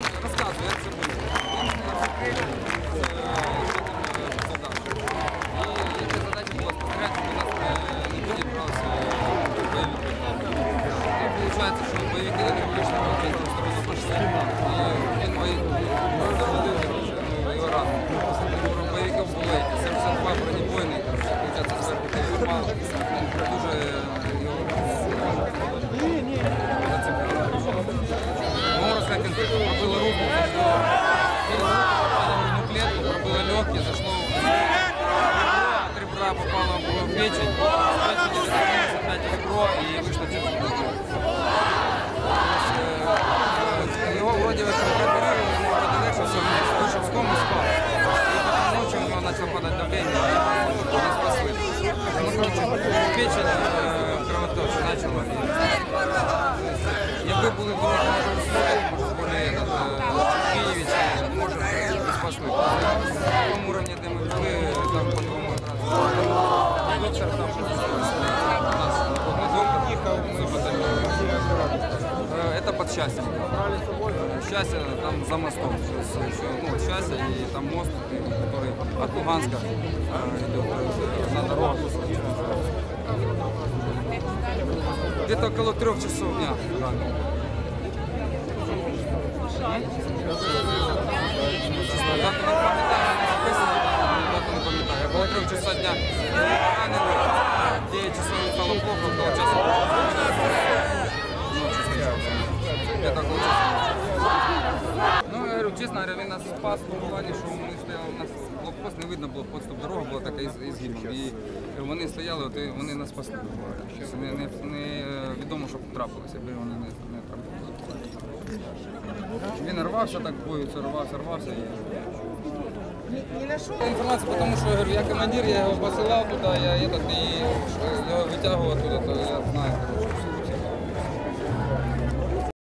Розказую, як це було. Спостерігати, що е, бойовики. Не вийшли в пошли. Він ну, його рано. Бойовиків було які 72 бронебойні, коротше, виходить, зверху пробило легкие, зашло в ребро, от ребра попало в печень, с печени развернулось опять ребро и вышло в сердце. Его вроде бы прооперировали, ему вроде легче, все, вышел с комы, спал. И потом ночью у него начало падать давление, и не спасли. Ну, короче, печень э, кровоточить начала. Якби були в другому условиях, под счастьем. Счастье там за мостом. Ну, счастье и там мост, который от Луганска э, идет э, на дорогу. Где-то около трех часов дня. Около трех часов дня ранений, 9 часов стало плохо, около часа чесно він нас спас в плані, що вони стояли, у нас блокпост, не видно було подступ, дорога була така із, гімном. І вони стояли, от, і вони нас спасли. Не, не, не е, відомо, що трапилося, якби вони не, не трапилися. Він рвався так бою, це рвався, рвався. І... Інформацію, тому що я говорю, я командир, я його посилав туди, я этот, і його витягував туди, то я знаю.